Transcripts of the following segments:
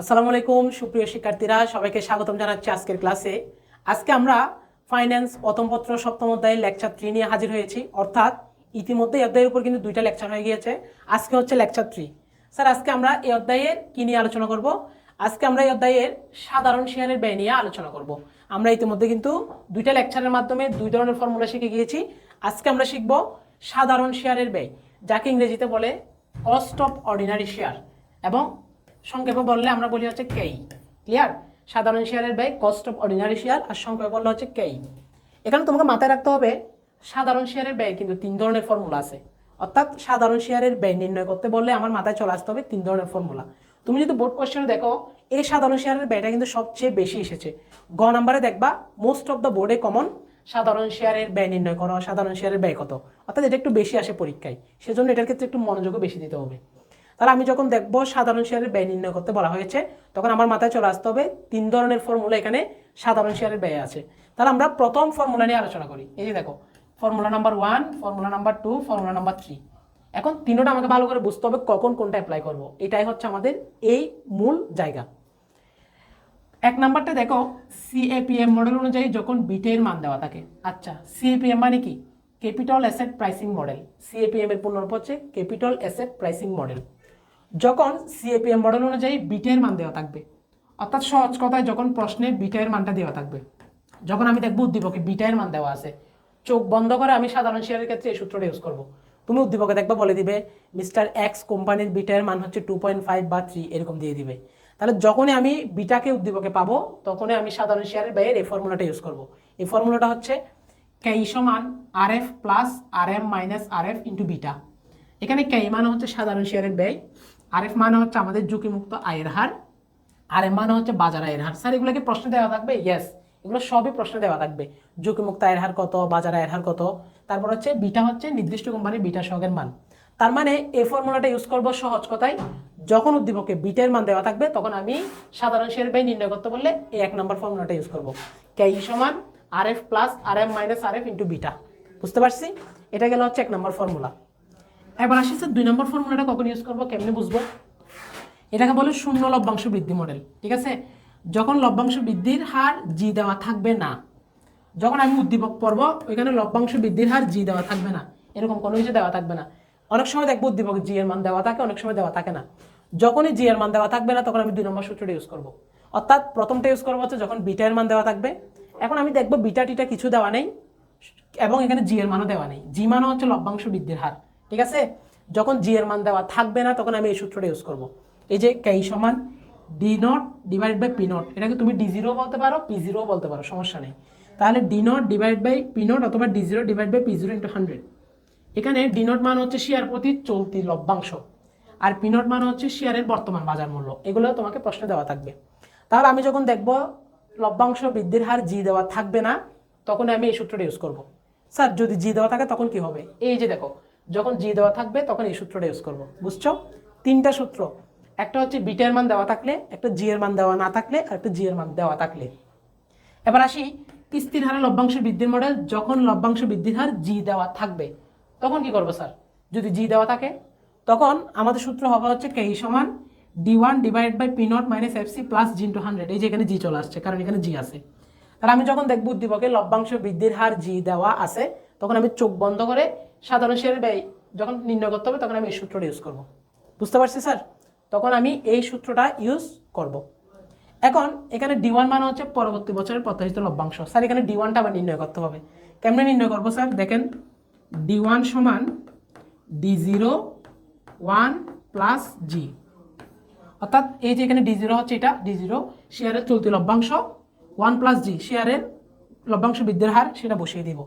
আসসালামু আলাইকুম, সুপ্রিয় শিক্ষার্থীরা, সবাইকে স্বাগতম জানাচ্ছি আজকের ক্লাসে। আজকে আমরা ফাইন্যান্স প্রথমপত্র সপ্তম অধ্যায়ের লেকচার থ্রি নিয়ে হাজির হয়েছি। অর্থাৎ ইতিমধ্যে এই অধ্যায়ের উপর কিন্তু দুইটা লেকচার হয়ে গিয়েছে। আজকে হচ্ছে লেকচার থ্রি স্যার, আজকে আমরা এই অধ্যায়ের কি নিয়ে আলোচনা করব? আজকে আমরা এই অধ্যায়ের সাধারণ শেয়ারের ব্যয় নিয়ে আলোচনা করব। আমরা ইতিমধ্যে কিন্তু দুইটা লেকচারের মাধ্যমে দুই ধরনের ফর্মুলা শিখে গিয়েছি। আজকে আমরা শিখব সাধারণ শেয়ারের ব্যয়, যাকে ইংরেজিতে বলে কস্ট অফ অর্ডিনারি শেয়ার এবং সংক্ষেপে বললে আমরা বলি হচ্ছে কেই। ক্লিয়ার সাধারণ শেয়ারের ব্যয় কস্ট অফ অর্ডিনারি শেয়ার আর সংক্ষেপে বললে হচ্ছে কেই। এখানে তোমাকে মাথায় রাখতে হবে, সাধারণ শেয়ারের ব্যয় কিন্তু তিন ধরনের ফর্মুলা আছে। অর্থাৎ সাধারণ শেয়ারের ব্যয় নির্ণয় করতে বললে আমার মাথায় চলে আসতে হবে তিন ধরনের ফর্মুলা তুমি যদি বোর্ড কোয়েশ্চেনে দেখো, এই সাধারণ শেয়ারের ব্যয়টা কিন্তু সবচেয়ে বেশি এসেছে। গ নাম্বারে দেখবা মোস্ট অফ দ্য বোর্ডে কমন সাধারণ শেয়ারের ব্যয় নির্ণয় করো, সাধারণ শেয়ারের ব্যয় কত? অর্থাৎ এটা একটু বেশি আসে পরীক্ষায়। সেজন্য এটার ক্ষেত্রে একটু মনোযোগও বেশি দিতে হবে। তাহলে আমি যখন দেখব সাধারণ শেয়ারের ব্যয় নির্ণয় করতে বলা হয়েছে, তখন আমার মাথায় চলে আসতে হবে তিন ধরনের ফর্মুলা এখানে সাধারণ শেয়ারের ব্যয় আছে। তাহলে আমরা প্রথম ফর্মুলা নিয়ে আলোচনা করি। এই যে দেখো formula number one formula number two formula number three এখন তিনোটা আমাকে ভালো করে বুঝতে হবে, কখন কোনটা অ্যাপ্লাই করব। এটাই হচ্ছে আমাদের এই মূল জায়গা। এক নাম্বারটা দেখো সিএপিএম মডেল অনুযায়ী যখন বিটের মান দেওয়া থাকে। আচ্ছা সিএপিএম মানে কি? Capital asset pricing model CAPM এর পূর্ণরূপ হচ্ছে ক্যাপিটাল অ্যাসেট প্রাইসিং মডেল যখন সিএপিএম মডেল অনুযায়ী বিটের মান দেওয়া থাকবে, অর্থাৎ সহজ কথায় যখন প্রশ্নে বিটের মানটা দেওয়া থাকবে, যখন আমি দেখব উদ্দীপকে বিটের মান দেওয়া আছে, চোখ বন্ধ করে আমি সাধারণ শেয়ারের ক্ষেত্রে এই সূত্রটা ইউজ করব। তুমি উদ্দীপকে দেখবা বলে দিবে মিস্টার এক্স কোম্পানির বিটের মান হচ্ছে টু পয়েন্ট ফাইভ বা থ্রি এরকম দিয়ে দিবে। তাহলে যখনই আমি বিটাকে উদ্দীপকে পাবো, তখনই আমি সাধারণ শেয়ারের ব্যয়ের এই ফর্মুলাটা ইউজ করব। এই ফর্মুলাটা হচ্ছে কেই সমান R F plus R M minus R F into beta এখানে কেই মানে হচ্ছে সাধারণ শেয়ারের ব্যয়। আর এফ মানে হচ্ছে আমাদের ঝুঁকিমুক্ত আয়ের হার আর এম মানে হচ্ছে বাজার আয়ের হার। স্যার এগুলোকে প্রশ্ন দেওয়া থাকবে? ইয়েস এগুলো সবই প্রশ্ন দেওয়া থাকবে। ঝুঁকিমুক্ত আয়ের হার কত, বাজার আয়ের হার কত? তারপর হচ্ছে বিটা হচ্ছে নির্দিষ্ট কোম্পানির বিটা সহগের মান। তার মানে এই ফর্মুলাটা ইউজ করব সহজ কথায়। যখন উদ্দীপকে বিটের মান দেওয়া থাকবে, তখন আমি সাধারণ শেয়ার ব্যয় নির্ণয় করতে বললে এই এক নম্বর ফর্মুলাটা ইউজ করব। কে সমান R F plus R M minus R F into beta. বুঝতে পারছি? এটা গেল হচ্ছে এক নম্বর ফর্মুলা। এবার আসি স্যার, দুই নম্বর ফর্মুলাটা কখন ইউজ করব, কেমনি বুঝব? এটাকে বলে শূন্য লভ্যাংশ বৃদ্ধি মডেল ঠিক আছে? যখন লভ্যাংশ বৃদ্ধির হার জি দেওয়া থাকবে না, যখন আমি উদ্দীপক পড়ব, ওইখানে লভ্যাংশ বৃদ্ধির হার জি দেওয়া থাকবে না, এরকম কোনো কিছু দেওয়া থাকবে না। অনেক সময় দেখব উদ্দীপক জি এর মান দেওয়া থাকে, অনেক সময় দেওয়া থাকে না। যখনই জি এর মান দেওয়া থাকবে না, তখন আমি দুই নম্বর সূত্রটা ইউজ করব। অর্থাৎ প্রথমটা ইউজ করব হচ্ছে যখন বিটা এর মান দেওয়া থাকবে, এখন আমি দেখব বিটা টিটা কিছু দেওয়া নেই, এবং এখানে জি এর মানও দেওয়া নেই। জি মানও হচ্ছে লভ্যাংশ বৃদ্ধির হার। ঠিক আছে? যখন জি এর মান দেওয়া থাকবে না, তখন আমি এই সূত্রটা ইউজ করব। এই যে কেই সমান D not divide by P not এটাকে তুমি ডি জিরো বলতে পারো পি জিরো বলতে পারো, সমস্যা নেই। তাহলে D not divide by P not অথবা D zero divide by P zero into hundred এখানে ডি নট মান হচ্ছে শেয়ার প্রতি চলতি লভ্যাংশ আর পি নট মান হচ্ছে শেয়ারের বর্তমান বাজার মূল্য। এগুলো তোমাকে প্রশ্নে দেওয়া থাকবে। তাহলে আমি যখন দেখব লভ্যাংশ বৃদ্ধির হার জি দেওয়া থাকবে না, তখন আমি এই সূত্রটা ইউজ করব। স্যার, যদি জি দেওয়া থাকে, তখন কি হবে? এই যে দেখো যখন জি দেওয়া থাকবে, তখন এই সূত্রটা ইউজ করব। বুঝছ? তিনটা সূত্র। একটা হচ্ছে বিটের মান দেওয়া থাকলে, একটা জি এর মান দেওয়া না থাকলে, আর একটা জি এর মান দেওয়া থাকলে। এবার আসি কিস্তির হারে লভ্যাংশ বৃদ্ধির মডেল যখন লভ্যাংশ বৃদ্ধির হার জি দেওয়া থাকবে, তখন কি করব স্যার? যদি জি দেওয়া থাকে, তখন আমাদের সূত্র হবে হচ্ছে কে সমান D one divide by P not minus F C plus G into hundred এই যে এখানে জি চলে আসছে, কারণ এখানে জি আছে। তাহলে আমি যখন দেখব উদ্দীপকে লভ্যাংশ বৃদ্ধির হার জি দেওয়া আছে, তখন আমি চোখ বন্ধ করে সাধারণ শেয়ারের ব্যয়, যখন নির্ণয় করতে হবে, তখন আমি এই সূত্রটা ইউজ করব। বুঝতে পারছি স্যার তখন আমি এই সূত্রটা ইউজ করব। এখন, এখানে ডি ওয়ান মানে হচ্ছে পরবর্তী বছরের প্রত্যাশিত লভ্যাংশ। স্যার এখানে ডি ওয়ানটা আবার নির্ণয় করতে হবে। কেমনে নির্ণয় করব স্যার দেখেন ডি ওয়ান সমান D zero one plus G অর্থাৎ এই যে এখানে ডি জিরো হচ্ছে এটা ডি জিরো শেয়ারের চলতি লভ্যাংশ ওয়ান প্লাস জি শেয়ারের লভ্যাংশ বৃদ্ধির হার, সেটা বসিয়ে দিব।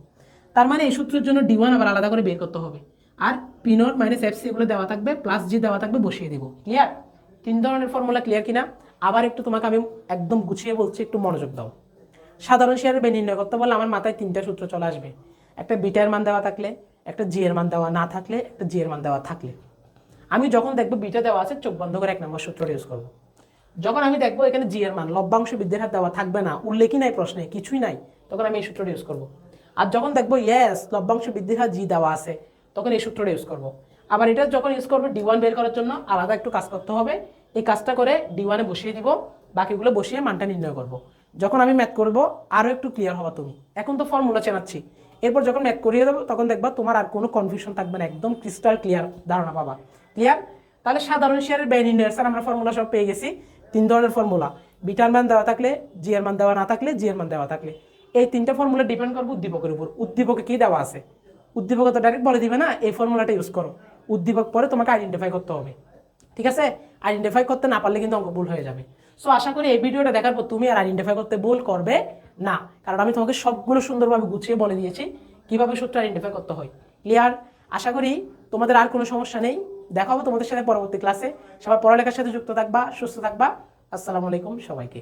তার মানে এই সূত্রের জন্য ডি ওয়ান আবার আলাদা করে বের করতে হবে। আর P not minus F C এগুলো দেওয়া থাকবে প্লাস জি দেওয়া থাকবে, বসিয়ে দিব। ক্লিয়ার তিন ধরনের ফর্মুলা ক্লিয়ার কিনা? আবার একটু তোমাকে আমি একদম গুছিয়ে বলছি, একটু মনোযোগ দাও। সাধারণ শেয়ারের ব্যয় নির্ণয় করতে বলে আমার মাথায় তিনটা সূত্র চলে আসবে। একটা বিটার মান দেওয়া থাকলে, একটা জি এর মান দেওয়া না থাকলে, একটা জি এর মান দেওয়া থাকলে। আমি যখন দেখব বিটা দেওয়া আছে, চোখ বন্ধ করে এক নম্বর সূত্রটা ইউজ করব। যখন আমি দেখব এখানে জি এর মান লভ্যাংশ বৃদ্ধির হার দেওয়া থাকবে না, উল্লেখই নাই, প্রশ্নে কিছুই নাই, তখন আমি এই সূত্রটা ইউজ করব। আর যখন দেখব ইয়েস লভ্যাংশ বৃদ্ধির হার জি দেওয়া আছে, তখন এই সূত্রটা ইউজ করব। আবার এটা যখন ইউজ করব ডি ওয়ান বের করার জন্য, আলাদা একটু কাজ করতে হবে। এই কাজটা করে ডি ওয়ানে বসিয়ে দিব, বাকিগুলো বসিয়ে মানটা নির্ণয় করব। যখন আমি ম্যাথ করব আরও একটু ক্লিয়ার হবা তুমি। এখন তো ফর্মুলা চেনাচ্ছি। এরপর যখন ম্যাথ করিয়ে দেবো, তখন দেখবা তোমার আর কোনো কনফিউশন থাকবে না, একদম ক্রিস্টাল ক্লিয়ার ধারণা পাবা। ক্লিয়ার তাহলে সাধারণ শেয়ারের ব্যয় নির্ণয়ের স্যার আমরা ফর্মুলা সব পেয়ে গেছি। তিন ধরনের ফর্মুলা বিটার মান দেওয়া থাকলে জি মান দেওয়া না থাকলে জি এর মান দেওয়া থাকলে। এই তিনটা ফর্মুলা ডিপেন্ড করবে উদ্দীপকের উপর। উদ্দীপকে কি দেওয়া আছে? উদ্দীপকে তো ডাইরেক্ট বলে দিবে না, এই ফর্মুলাটা ইউজ করো। উদ্দীপক পরে তোমাকে আইডেন্টিফাই করতে হবে। ঠিক আছে? আইডেন্টিফাই করতে না পারলে কিন্তু অঙ্ক ভুল হয়ে যাবে। সো আশা করি এই ভিডিওটা দেখার পর তুমি আর আইডেন্টিফাই করতে ভুল করবে না। কারণ আমি তোমাকে সবগুলো সুন্দরভাবে গুছিয়ে বলে দিয়েছি, কীভাবে সূত্র আইডেন্টিফাই করতে হয়। ক্লিয়ার আশা করি তোমাদের আর কোনো সমস্যা নেই। দেখা হবে তোমাদের সাথে পরবর্তী ক্লাসে সবার পড়ালেখার সাথে যুক্ত থাকবা, সুস্থ থাকবা। আসসালামু আলাইকুম সবাইকে।